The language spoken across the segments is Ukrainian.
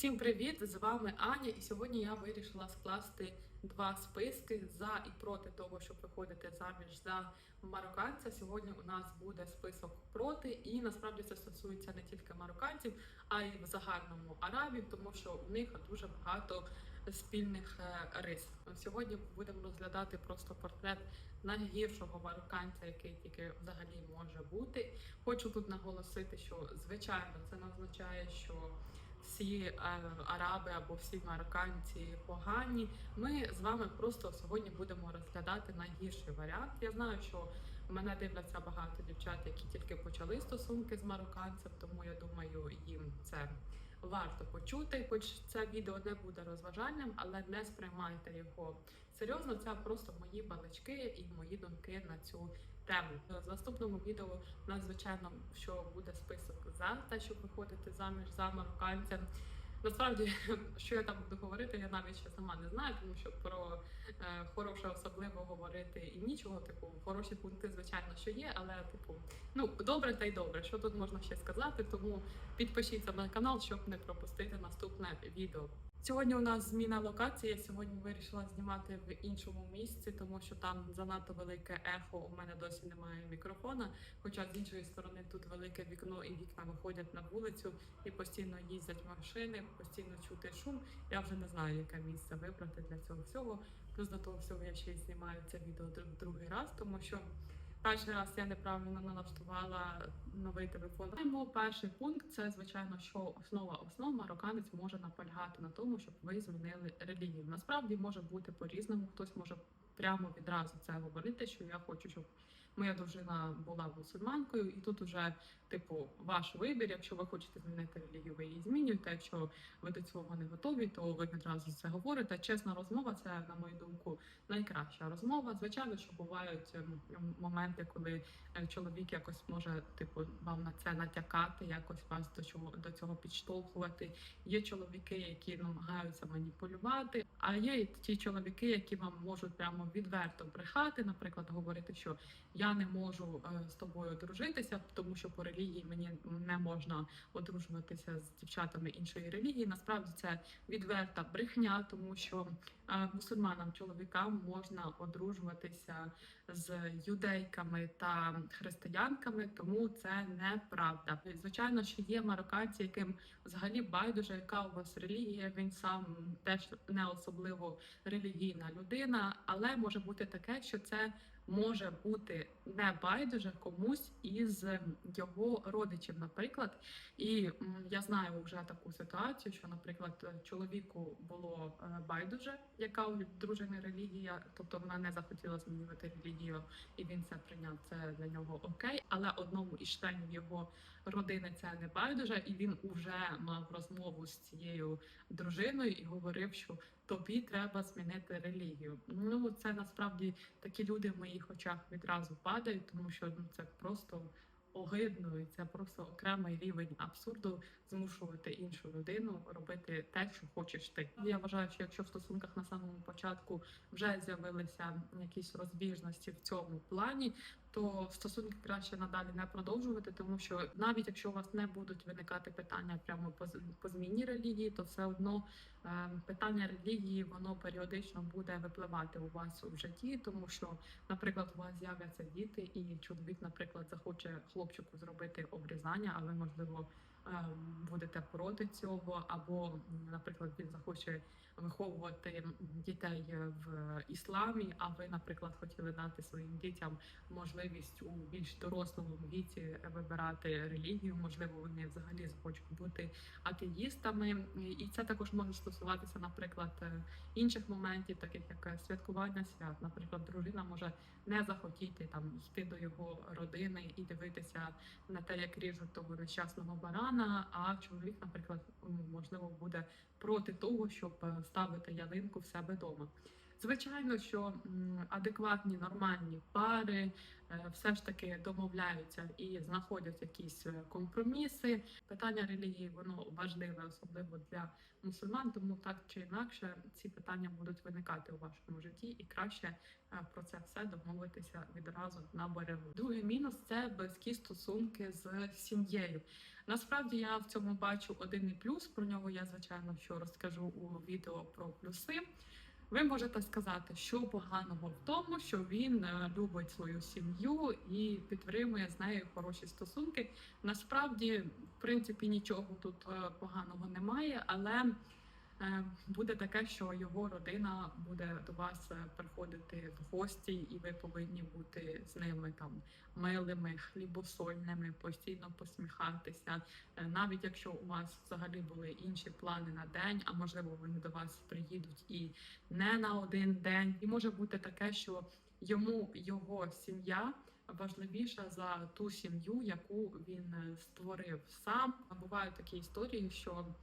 Всім привіт! З вами Аня, і сьогодні я вирішила скласти два списки за і проти того, щоб виходити заміж за марокканця. Сьогодні у нас буде список проти, і насправді це стосується не тільки марокканців, а й в загальному арабів, тому що у них дуже багато спільних е, рис. Сьогодні будемо розглядати просто портрет найгіршого марокканця, який тільки взагалі може бути. Хочу тут наголосити, що звичайно це не означає, що всі е, араби або всі марокканці погані. Ми з вами просто сьогодні будемо розглядати найгірший варіант. Я знаю, що мене дивляться багато дівчат, які тільки почали стосунки з марокканцем, тому я думаю, їм це варто почути. Хоч це відео не буде розважальним, але не сприймайте його серйозно. Це просто мої балачки і мої думки на цю тему. В наступному відео надзвичайно що буде список за те, щоб виходити заміж за марокканця. Насправді, що я там буду говорити, я навіть ще сама не знаю, тому що про е, хороше особливо говорити і нічого. Типу, хороші пункти, звичайно, що є, але типу, ну добре та й добре. Що тут можна ще сказати? Тому підпишіться на канал, щоб не пропустити наступне відео. Сьогодні у нас зміна локації. Я сьогодні вирішила знімати в іншому місці, тому що там занадто велике ехо. У мене досі немає мікрофона. Хоча з іншої сторони тут велике вікно і вікна виходять на вулицю і постійно їздять машини, постійно чути шум. Я вже не знаю, яке місце вибрати для цього всього. Плюс до того всього я ще й знімаю це відео другий раз, тому що. Перший раз я неправильно налаштувала новий телефон. Маємо перший пункт це звичайно, що основа основ марокканець може наполягати на тому, щоб ви змінили релігію. Насправді може бути по-різному. Хтось може прямо відразу це говорити, що я хочу, щоб моя дружина була мусульманкою, і тут уже типу ваш вибір. Якщо ви хочете змінити релігію, ви її змінюєте. Якщо ви до цього не готові, то ви відразу це говорите. Чесна розмова це на мою думку найкраща розмова. Звичайно, що бувають ем, ем, моменти, коли е, чоловік якось може типу вам на це натякати, якось вас до чого до цього підштовхувати. Є чоловіки, які намагаються маніпулювати, а є ті чоловіки, які вам можуть прямо відверто брехати, наприклад, говорити, що я не можу е, з тобою одружитися, тому що по релігії мені не можна одружуватися з дівчатами іншої релігії. Насправді це відверта брехня, тому що е, мусульманам чоловікам можна одружуватися з юдейками та християнками, тому це неправда. Звичайно, що є марокканці, яким взагалі байдуже, яка у вас релігія. Він сам теж не особливо релігійна людина, але може бути таке, що це може бути не байдуже комусь із його родичів, наприклад. І я знаю вже таку ситуацію, що, наприклад, чоловіку було е, байдуже, яка у дружини релігія, тобто вона не захотіла змінювати релігію, і він це прийняв. Це для нього окей. Але одному із членів його родини це не байдуже, і він уже мав розмову з цією дружиною і говорив, що тобі треба змінити релігію. Ну це насправді такі люди в моїх очах відразу падають, тому що ну це просто. Огидно, і це просто окремий рівень абсурду змушувати іншу людину робити те, що хочеш ти. Я вважаю, що якщо в стосунках на самому початку вже з'явилися якісь розбіжності в цьому плані, то стосунки краще надалі не продовжувати, тому що навіть якщо у вас не будуть виникати питання прямо по, по зміні релігії, то все одно е, питання релігії воно періодично буде випливати у вас у житті, тому що, наприклад, у вас з'являться діти, і чоловік, наприклад, захоче хлопчику зробити обрізання, а ви можливо. Е, Будете проти цього, або, наприклад, він захоче виховувати дітей в ісламі, а ви, наприклад, хотіли дати своїм дітям можливість у більш дорослому віці вибирати релігію. Можливо, вони взагалі захочуть бути атеїстами, і це також може стосуватися, наприклад, інших моментів, таких як святкування свят. Наприклад, дружина може не захотіти там йти до його родини і дивитися на те, як ріжуть того нещасного барана. А чоловік, наприклад, можливо, буде проти того, щоб е, ставити ялинку в себе вдома. Звичайно, що адекватні нормальні пари е, все ж таки домовляються і знаходять якісь е, компроміси. Питання релігії воно важливе, особливо для мусульман, тому так чи інакше ці питання будуть виникати у вашому житті, і краще про це все домовитися відразу на берегу. Другий мінус це близькі стосунки з сім'єю. Насправді я в цьому бачу один і плюс. Про нього я звичайно що розкажу у відео про плюси. Ви можете сказати, що поганого в тому, що він е, любить свою сім'ю і підтримує з нею хороші стосунки. Насправді, в принципі, нічого тут е, поганого немає, але буде таке, що його родина буде до вас е, приходити в гості, і ви повинні бути з ними там милими, хлібосольними, постійно посміхатися. Е, Навіть якщо у вас взагалі були інші плани на день, а можливо вони до вас приїдуть і не на один день. І може бути таке, що йому його сім'я важливіша за ту сім'ю, яку він е, створив сам. Бувають такі історії, що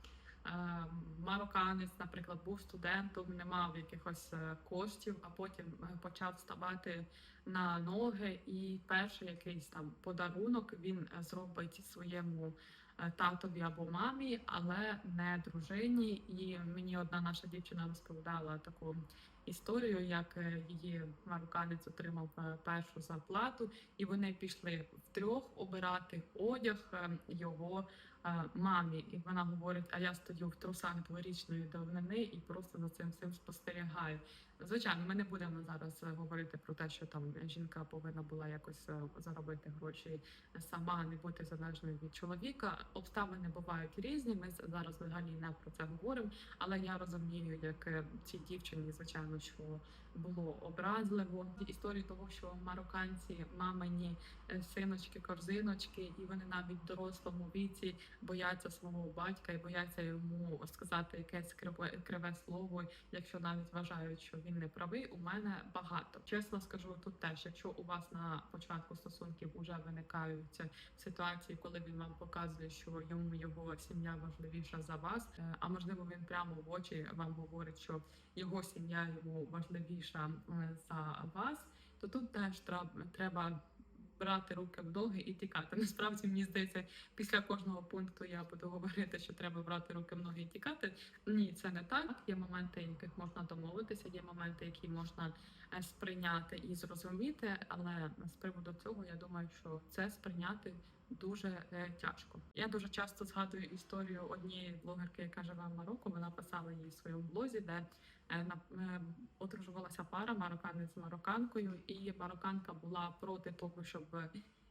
марокканець, наприклад, був студентом, не мав якихось е, коштів, а потім е, почав ставати на ноги. І перший якийсь там подарунок він е, зробить своєму татові або мамі, але не дружині. І мені одна наша дівчина розповідала таку історію, як її марокканець отримав першу зарплату, і вони пішли втрьох обирати одяг його мамі. І вона говорить: а я стою в трусах дворічної давнини і просто за цим всім спостерігаю. Звичайно, ми не будемо зараз е, говорити про те, що там жінка повинна була якось е, заробити гроші сама, не бути залежною від чоловіка. Обставини бувають різні. Ми зараз взагалі не про це говоримо. Але я розумію, як е, цій дівчині, звичайно, що було образливо. Історії того, що марокканці, мамині е, синочки, корзиночки, і вони навіть в дорослому віці бояться свого батька і бояться йому сказати якесь криве, криве слово, якщо навіть вважають, що він не правий. У мене багато. Чесно скажу, тут теж, якщо у вас на початку стосунків вже виникають ситуації, коли він вам показує, що йому його сім'я важливіша за вас, е, а можливо він прямо в очі вам говорить, що його сім'я йому важливіша е, за вас, то тут теж треба брати руки в ноги і тікати. Насправді мені здається, після кожного пункту я буду говорити, що треба брати руки в ноги і тікати. Ні, це не так. Є моменти, яких можна домовитися, є моменти, які можна е, сприйняти і зрозуміти. Але з приводу цього я думаю, що це сприйняти дуже е, тяжко. Я дуже часто згадую історію однієї блогерки, яка живе в Марокко. Вона писала її в своєму блозі, де е, е, одружувалася пара марокканець з марокканкою, і марокканка була проти того, щоб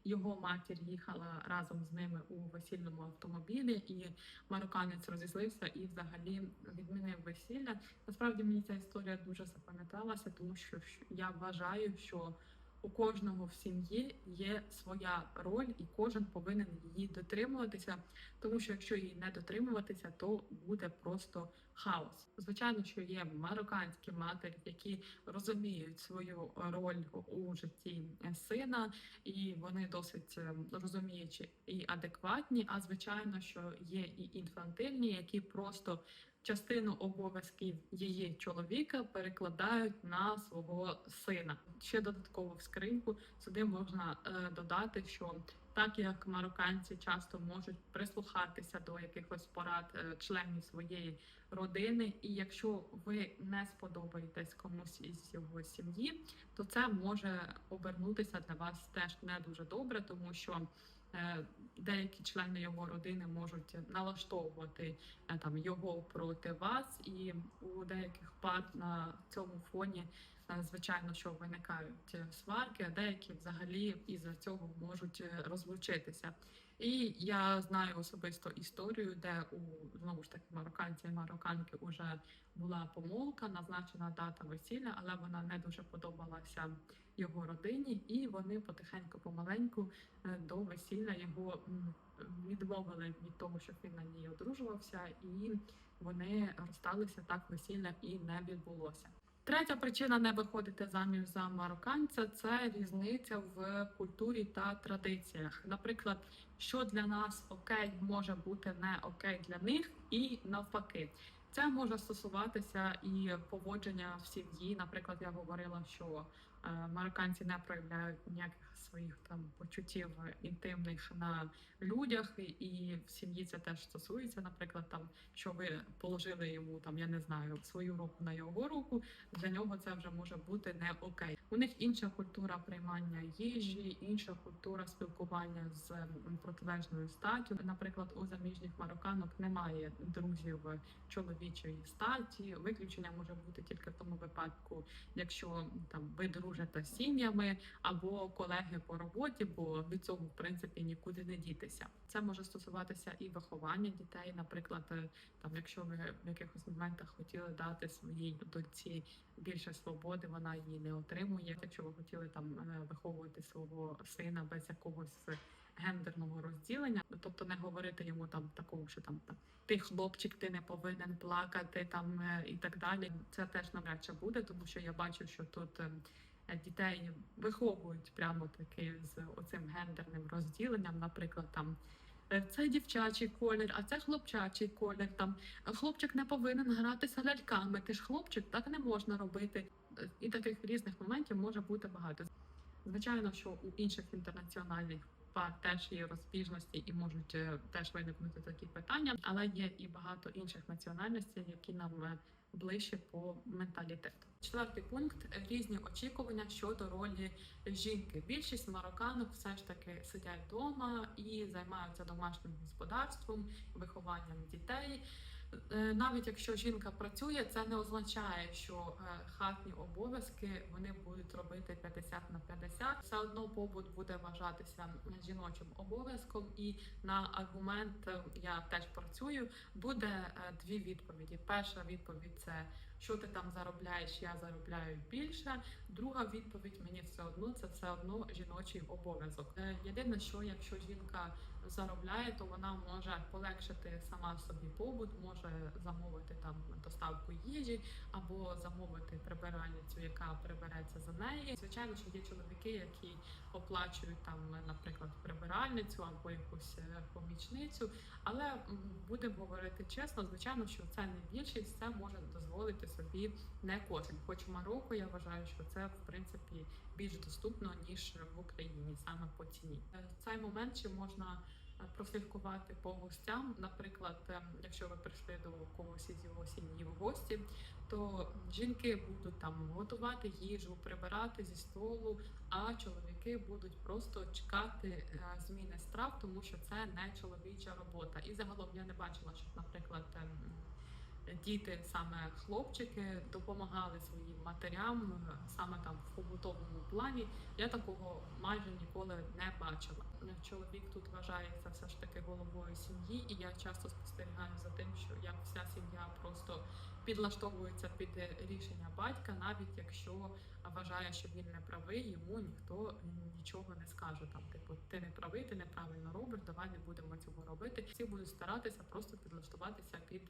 його матір їхала разом з ними у весільному автомобілі, і марокканець розізлився і взагалі відмінив весілля. Насправді мені ця історія дуже запам'яталася, тому що я вважаю, що у кожного в сім'ї є своя роль, і кожен повинен її дотримуватися. Тому що якщо її не дотримуватися, то буде просто хаос. Звичайно, що є марокканські матері, які розуміють свою роль у житті сина, і вони досить е, розуміючі і адекватні. А звичайно, що є і інфантильні, які просто частину обов'язків її чоловіка перекладають на свого сина. Ще додатково в скриньку сюди можна е, додати, що так як марокканці часто можуть прислухатися до якихось порад е, членів своєї родини, і якщо ви не сподобаєтесь комусь із його сім'ї, то це може обернутися для вас теж не дуже добре, тому що деякі члени його родини можуть налаштовувати е, там його проти вас, і у деяких пар на цьому фоні. е, Звичайно, що виникають е, сварки, а деякі взагалі із-за цього можуть е, розлучитися. І я знаю особисто історію, де у знову ж таки марокканці і марокканки вже була помолка, назначена дата весілля, але вона не дуже подобалася його родині, і вони потихеньку помаленьку е, до весілля його відмовили від того, щоб він на ній одружувався, і вони розсталися так. Весілля і не відбулося. Третя причина не виходити заміж за марокканця це різниця в культурі та традиціях. Наприклад, що для нас окей може бути не окей для них, і навпаки. Це може стосуватися і поводження в сім'ї. Наприклад, я говорила, що е, марокканці не проявляють ніяких своїх там почуттів інтимних на людях, і- в сім'ї це теж стосується. Наприклад, там що ви положили йому там, я не знаю, свою руку на його руку. Для нього це вже може бути не окей. У них інша культура приймання їжі, інша культура спілкування з протилежною статтю. Наприклад, у заміжніх марокканок немає друзів чоловічої статі. Виключення може бути тільки в тому випадку, якщо там ви дружите сім'ями або колеги по роботі, бо від цього в принципі нікуди не дітися. Це може стосуватися і виховання дітей. Наприклад, е, там, якщо ви в якихось моментах хотіли дати своїй доньці більше свободи, вона її не отримує. Якщо ви хотіли там е, виховувати свого сина без якогось гендерного розділення, тобто не говорити йому там такого, що там там ти хлопчик, ти не повинен плакати там е, і так далі. Це теж навряд чи буде, тому що я бачу, що тут. Е, Дітей виховують прямо таки з оцим гендерним розділенням, наприклад, там е, це дівчачий колір, а це хлопчачий колір. Там хлопчик не повинен гратися ляльками. Ти ж хлопчик, так не можна робити. Е, І таких різних моментів може бути багато. Звичайно, що у інших інтернаціональних пар теж є розбіжності і можуть е, теж виникнути такі питання, але є і багато інших національностей, які нам е, ближче по менталітету. Четвертий пункт різні очікування щодо ролі жінки. Більшість марокканок все ж таки сидять вдома і займаються домашнім господарством, вихованням дітей. Е, Навіть якщо жінка працює, це не означає, що е, хатні обов'язки вони будуть робити 50 на 50. Все одно побут буде вважатися жіночим обов'язком, і на аргумент е, я теж працюю. Буде дві відповіді. Перша відповідь це що ти там заробляєш, я заробляю більше. Друга відповідь мені все одно це все одно жіночий обов'язок. Єдине, що якщо жінка заробляє, то вона може полегшити сама собі побут, може замовити там доставку їжі або замовити прибиральницю, яка прибереться за неї. Звичайно, що є чоловіки, які оплачують там, наприклад, прибиральницю або якусь е, помічницю. Але будемо говорити чесно, звичайно, що це не більшість, це може дозволити собі не кожен. Хоч в Марокко я вважаю, що це в принципі більш доступно ніж в Україні, саме по ціні. Е, цей момент ще можна прослідкувати по гостям. Наприклад, е, якщо ви прийшли до когось із його сім'ї в гості, то жінки будуть там готувати їжу, прибирати зі столу, а чоловіки будуть просто чекати е, зміни страв, тому що це не чоловіча робота. І загалом я не бачила, щоб, наприклад, ем, діти, саме хлопчики, допомагали своїм матерям е, саме там в побутовому плані. Я такого майже ніколи не бачила. Чоловік тут вважається все ж таки головою сім'ї, і я часто спостерігаю за тим, що як вся сім'я просто підлаштовується під рішення батька, навіть якщо вважає, що він не правий, йому ніхто нічого не скаже. Там, типу, ти не правий, ти неправильно робиш, давай не будемо цього робити. Всі будуть старатися просто підлаштуватися під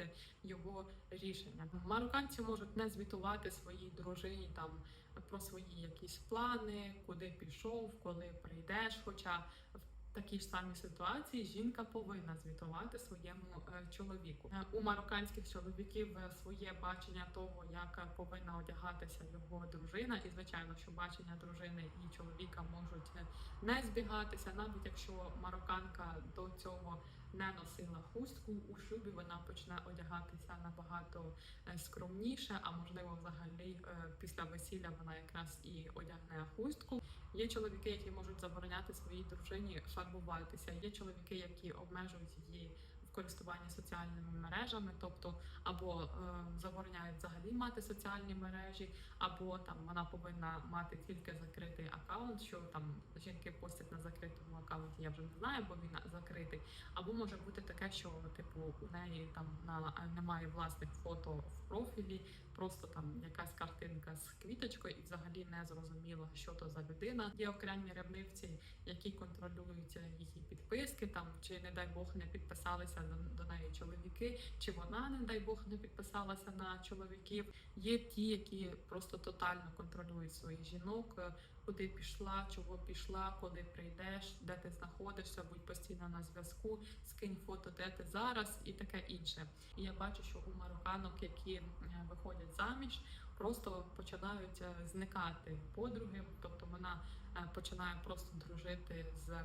його рішення. Марокканці можуть не звітувати своїй дружині там про свої якісь плани, куди пішов, коли прийдеш. Хоча в такій ж самій ситуації жінка повинна звітувати своєму е, чоловіку. Е, У марокканських чоловіків е, своє бачення того, як повинна одягатися його дружина, і звичайно, що бачення дружини і чоловіка можуть не збігатися, навіть якщо марокканка до цього не носила хустку у шлюбі, вона почне одягатися набагато е, скромніше, а можливо, взагалі е, після весілля вона якраз і одягне хустку. Є чоловіки, які можуть забороняти своїй дружині фарбуватися. Є чоловіки, які обмежують її в користуванні соціальними мережами, тобто або е, забороняють взагалі мати соціальні мережі, або там вона повинна мати тільки закритий аккаунт, що там жінки постять на закритому аккаунті, я вже не знаю, бо він закритий. Або може бути таке, що типу у неї там на немає власних фото в профілі, просто там якась картинка з квіточкою, і взагалі не зрозуміло, що то за людина. Є окремі ревнивці, які контролюють її підписки, там чи не дай Бог не підписалися до, неї чоловіки, чи вона, не дай Бог, не підписалася на чоловіків. Є ті, які просто тотально контролюють своїх жінок, е, куди пішла, чого пішла, коли прийдеш, де ти знаходишся, будь постійно на зв'язку, скинь фото, де ти зараз, і таке інше. І я бачу, що у марокканок, які е, виходять заміж, просто починають е, зникати подруги, тобто вона починає просто дружити з.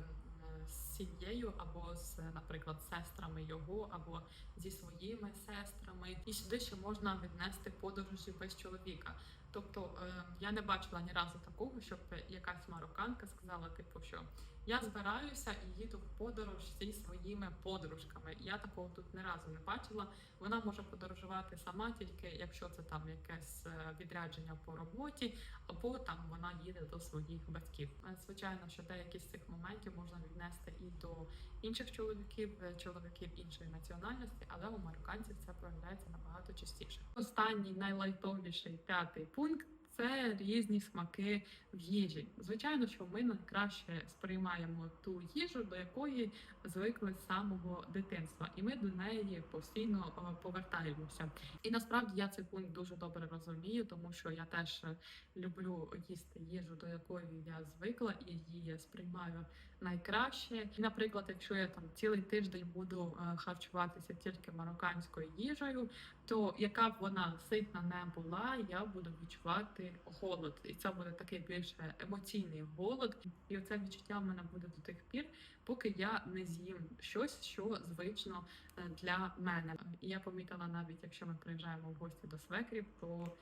З сім'єю або з, наприклад, сестрами його, або зі своїми сестрами, і сюди ще можна віднести подорожі без чоловіка. Тобто е, я не бачила ні разу такого, щоб якась марокканка сказала, типу, що я збираюся і їду в подорож зі своїми подружками. Я такого тут ні разу не бачила. Вона може подорожувати сама, тільки якщо це там якесь е, відрядження по роботі, або там вона їде до своїх батьків. Е, Звичайно, що деякі з цих моментів можна віднести і до інших чоловіків, е, чоловіків іншої національності, але у марокканців це проявляється набагато частіше. Останній найлайтовіший п'ятий пункт. Це різні смаки в їжі. Звичайно, що ми найкраще сприймаємо ту їжу, до якої звикли з самого дитинства, і ми до неї постійно е, повертаємося. І насправді я цей пункт дуже добре розумію, тому що я теж е, люблю їсти їжу, до якої я звикла, і її сприймаю найкраще. І, наприклад, якщо я там цілий тиждень буду е, харчуватися тільки марокканською їжею, то яка б вона ситна не була, я буду відчувати голод, і це буде такий більше емоційний голод. І оце відчуття в мене буде до тих пір, поки я не з'їм щось, що звично е, для мене. Я помітила навіть, якщо ми приїжджаємо в гості до свекрів, то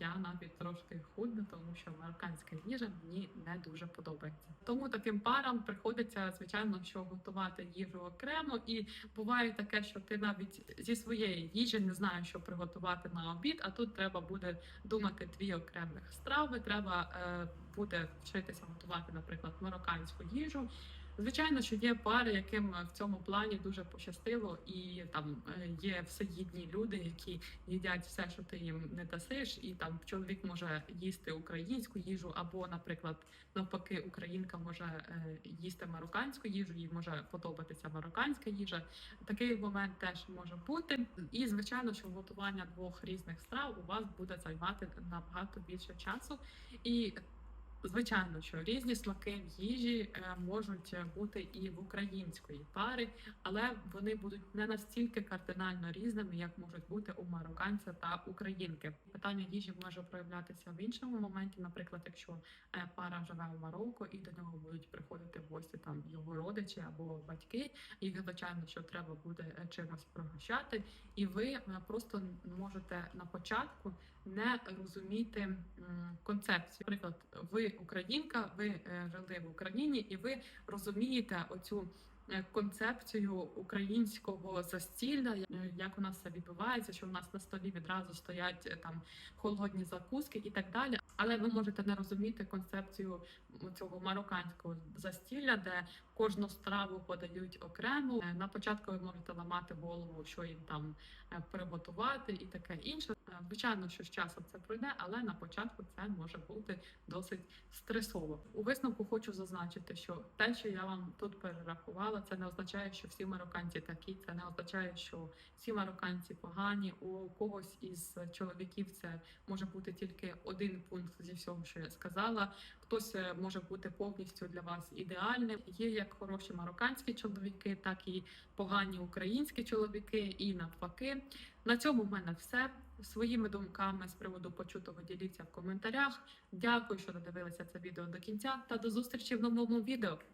я навіть трошки худну, тому що марокканська їжа мені не дуже подобається. Тому таким парам приходиться, звичайно, що готувати їжу окремо, і буває таке, що ти навіть зі своєї їжі не знаєш, що приготувати на обід, а тут треба буде думати дві окремих страви. Треба е, буде вчитися готувати, наприклад, марокканську їжу. Звичайно, що є пари, яким в цьому плані дуже пощастило, і там е, є всеїдні люди, які їдять все, що ти їм не дасиш, і там чоловік може їсти українську їжу, або, наприклад, навпаки, українка може е, їсти марокканську їжу, їй може подобатися марокканська їжа. Такий момент теж може бути. І звичайно, що готування двох різних страв у вас буде займати набагато більше часу. І Звичайно, що різні смаки в їжі е, можуть бути і в української пари, але вони будуть не настільки кардинально різними, як можуть бути у марокканця та українки. Питання їжі може проявлятися в іншому моменті. Наприклад, якщо е, пара живе у Марокко і до нього будуть приходити в гості там його родичі або батьки, їх звичайно, що треба буде е, чимось пригощати, і ви просто можете на початку не розуміти концепцію. Наприклад, ви українка, ви е, жили в Україні, і ви розумієте оцю. е, Концепцію українського застілля, е, як у нас це відбувається, що у нас на столі відразу стоять там холодні закуски і так далі. Але ви можете не розуміти концепцію цього марокканського застілля, де кожну страву подають окремо. Е, На початку ви можете ламати голову, що їм там е, приготувати, і таке інше. Е, Звичайно, що з часом це пройде, але на початку це може бути досить стресово. У висновку хочу зазначити, що те, що я вам тут перерахувала, це не означає, що всі марокканці такі. Це не означає, що всі марокканці погані. У когось із чоловіків це може бути тільки один пункт зі всього, що я сказала. Хтось е, може бути повністю для вас ідеальним. Є як хороші марокканські чоловіки, так і погані українські чоловіки, і навпаки. На цьому в мене все. Своїми думками з приводу почутого діліться в коментарях. Дякую, що додивилися це відео до кінця, та до зустрічі в новому відео.